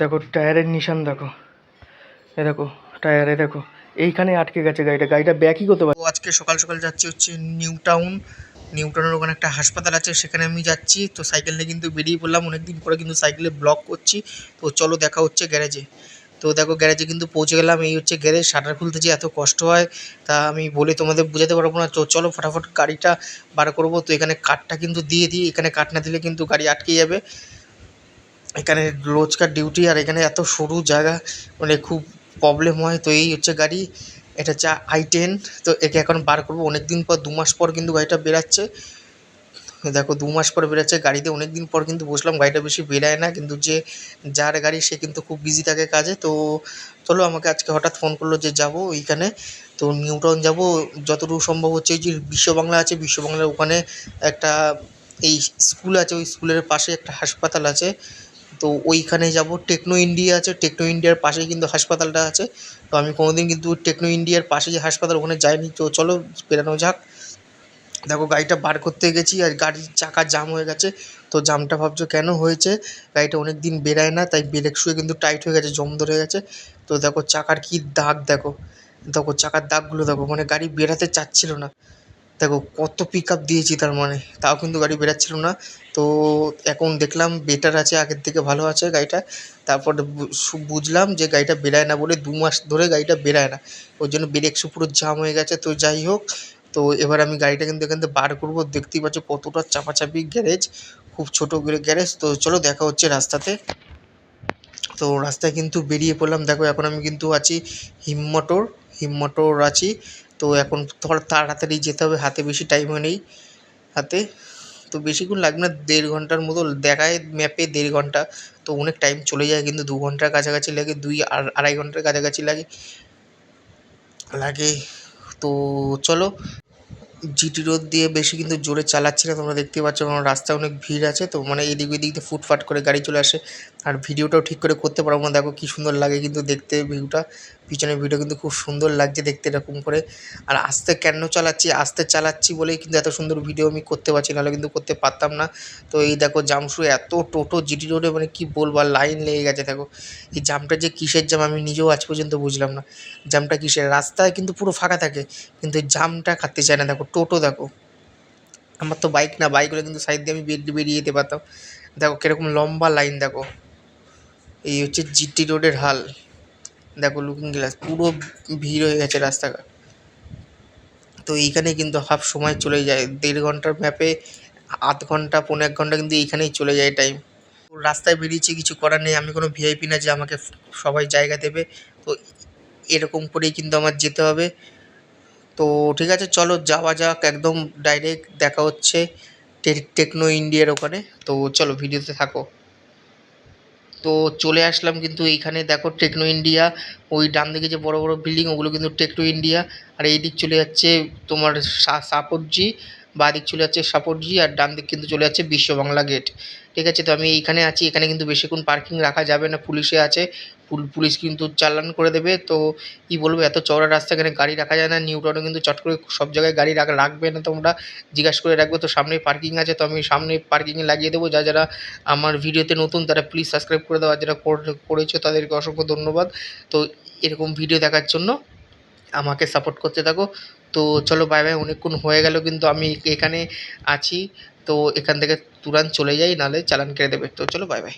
দেখো, টায়ারের নিশান দেখো। এ দেখো, টায়ারে দেখো। এইখানে আটকে গেছে গাড়িটা। গাড়িটা ব্যাকই করতে পারে আজকে সকাল সকাল যাচ্ছি হচ্ছে নিউ টাউন। নিউ টাউনের ওখানে একটা হাসপাতাল আছে, সেখানে আমি যাচ্ছি। তো সাইকেল নিয়ে কিন্তু বেরিয়ে পড়লাম। অনেকদিন পরে কিন্তু সাইকেলে ব্লক করছি। তো চলো দেখা হচ্ছে গ্যারেজে তো দেখো গ্যারেজে কিন্তু পৌঁছে গেলাম। এই হচ্ছে গ্যারেজ শাটার খুলতে যে এত কষ্ট হয়, তা আমি বলে তোমাদের বোঝাতে পারব না। তো চলো ফটাফট গাড়িটা বার করব। তো এখানে কাঠটা কিন্তু দিয়ে দিই। এখানে কাঠ না দিলে কিন্তু গাড়ি আটকে যাবে। এখানে রোজকার ডিউটি আর এখানে এত সরু জায়গা মানে খুব প্রবলেম হয়। তো এই হচ্ছে গাড়ি, এটা হচ্ছে আই টেন তো একে এখন বার করব। অনেক দিন পর, দু মাস পর কিন্তু গাড়িটা বেরাচ্ছে। দেখো, দু মাস পর বেরাচ্ছে গাড়িতে। অনেক দিন পর কিন্তু বসলাম, গাড়িটা বেশি বেরায় না। কিন্তু যে যার গাড়ি, সে কিন্তু খুব বিজি থাকে কাজে। তো চলো, আমাকে আজকে হঠাৎ ফোন করল যে যাব ওইখানে। তো নিউ টাউন যাব। যতটুকু সম্ভব হচ্ছে এই যে বিশ্ব বাংলা আছে বিশ্ব বাংলার ওখানে একটা এই স্কুল আছে, ওই স্কুলের পাশে একটা হাসপাতাল আছে। তো ওইখানে যাব। টেকনো ইন্ডিয়া আছে। টেকনো ইন্ডিয়ার পাশেই কিন্তু হাসপাতালটা আছে। তো আমি কোনোদিন কিন্তু টেকনো ইন্ডিয়ার পাশে যে হাসপাতাল ওখানে যাইনি। তো চলো বেরানো যাক। দেখো, গাড়িটা বার করতে গেছি আর গাড়ির চাকা জাম হয়ে গেছে। তো জামটা ভাবছ কেন হয়েছে? গাড়িটা অনেক দিন বেরায় না, তাই ব্রেক শুয়ে কিন্তু টাইট হয়ে গেছে, জম ধরে গেছে। তো দেখো, চাকার কি দাগ দেখো। দেখো, চাকার দাগগুলো দেখো। মানে গাড়ি বেরাতে চাচ্ছিল না। দেখো, কত পিক আপ দিয়েছি তার মানে। তাও কিন্তু গাড়ি বেরাচ্ছিল না। তো এখন দেখলাম বেটার আছে, আগের থেকে ভালো আছে গাড়িটা। তারপর বুঝলাম যে গাড়িটা বেরায় না বলে দু মাস ধরে গাড়িটা বেরায় না। ওই জন্য ব্রেক পুরো জাম হয়ে গেছে, তো যাই হোক। তো এবার আমি গাড়িটা কিন্তু এখান থেকে বার করব। দেখতেই পাচ্ছ কতটা চাপাচাপি গ্যারেজ খুব ছোটো গ্যারেজ তো চলো দেখা হচ্ছে রাস্তাতে। তো রাস্তায় কিন্তু বেরিয়ে পড়লাম। দেখো এখন আমি কিন্তু আছি হিমমটর হিমমটর আছি। তো এখন ধর তাড়াতাড়ি যেতে হবে, হাতে বেশি টাইমও নেই হাতে। তো বেশিক্ষণ লাগবে না, দেড় ঘণ্টার মতো দেখায় ম্যাপে দেড় ঘণ্টা। তো অনেক টাইম চলে যায় কিন্তু দু ঘণ্টার কাছাকাছি লাগে, দুই আর আড়াই ঘণ্টার কাছাকাছি লাগে। লাগে। তো চলো জিটি রোড দিয়ে বেশি কিন্তু জোরে চালাচ্ছি না, তোমরা দেখতে পাচ্ছ কারণ রাস্তায় অনেক ভিড় আছে। তো মানে এদিক ওদিক দিয়ে ফুটফাট করে গাড়ি চলে আসে। আর ভিডিওটাও ঠিক করে করতে পারব না, দেখো কী সুন্দর লাগে কিন্তু দেখতে ভিউটা পিছনের ভিডিও কিন্তু খুব সুন্দর লাগছে দেখতে এরকম করে। আর আস্তে কেন চালাচ্ছি? আস্তে চালাচ্ছি বলেই কিন্তু এত সুন্দর ভিডিও আমি করতে পারছি, নাহলে কিন্তু করতে পারতাম না। তো এই দেখো জামশু এত টোটো, জিটি রোডে মানে কি বলব, আর লাইন লেগে গেছে দেখো। এই জামটা যে কিসের জাম আমি নিজেও আজ পর্যন্ত বুঝলাম না। জামটা কিসের? রাস্তায় কিন্তু পুরো ফাঁকা থাকে, কিন্তু জামটা কাটতে চায় না। দেখো টোটো দেখো। আমার তো বাইক না বাইক হলে কিন্তু সাইড দিয়ে আমি বেরিয়ে বেরিয়ে যেতে পারতাম। দেখো কীরকম লম্বা লাইন দেখো। এই হচ্ছে জিটি রোডের হাল। দেখো লুকিং গ্লাস পুরো ভিড় হয়ে গেছে রাস্তাঘাট। তো এইখানে কিন্তু হাফ সময় চলে যায়, দেড় ঘণ্টার ম্যাপে আধ ঘণ্টা, পৌনে এক ঘণ্টা কিন্তু এইখানেই চলে যায় টাইম রাস্তায় বেরিয়েছি, কিছু করার নেই, আমি কোনো ভিআইপি না যে আমাকে সবাই জায়গা দেবে। তো এরকম করেই কিন্তু আমার যেতে হবে। তো ঠিক আছে, চলো যাওয়া যাক, একদম ডাইরেক্ট দেখা হচ্ছে টেকনো ইন্ডিয়ার ওখানে। তো চলো ভিডিওতে থাকো। তো চলে আসলাম কিন্তু এইখানে। দেখো টেকনো ইন্ডিয়া ওই ডান দিকে যে বড় বড় বিল্ডিং ওগুলো কিন্তু টেকনো ইন্ডিয়া আর এই দিক চলে যাচ্ছে তোমার সা- সাপোর্টজি বা দিক চলে যাচ্ছে সাপোর্টজি আর ডান দিক কিন্তু চলে যাচ্ছে বিশ্ব বাংলা গেট। ঠিক আছে, তো আমি এইখানে আছি, এখানে কিন্তু বেশিক্ষণ পার্কিং রাখা যাবে না, পুলিশে আছে পুলিশ কিন্তু চালান করে দেবে, তো কি বলব, এত চওড়া রাস্তা এখানে গাড়ি রাখা যায় না নিউ টাউনে কিন্তু চট করে সব জায়গায় গাড়ি রাখা রাখবে না তোমরা, জিজ্ঞাসা করে রাখবে, তো সামনে পার্কিং আছে, তো আমি সামনে পার্কিংয়ে লাগিয়ে দেবো, যা যারা আমার ভিডিওতে নতুন, তারা প্লিজ সাবস্ক্রাইব করে দেওয়া যারা করে- করেছ, তাদেরকে অসংখ্য ধন্যবাদ। তো এরকম ভিডিও দেখার জন্য আমাকে সাপোর্ট করতে থাকো। তো চলো বাই বাই অনেকক্ষণ হয়ে গেল কিন্তু আমি এখানে আছি, তো এখান থেকে তুরান চলে যাই, নাহলে চালান কেটে দেবে। তো চলো বাই বাই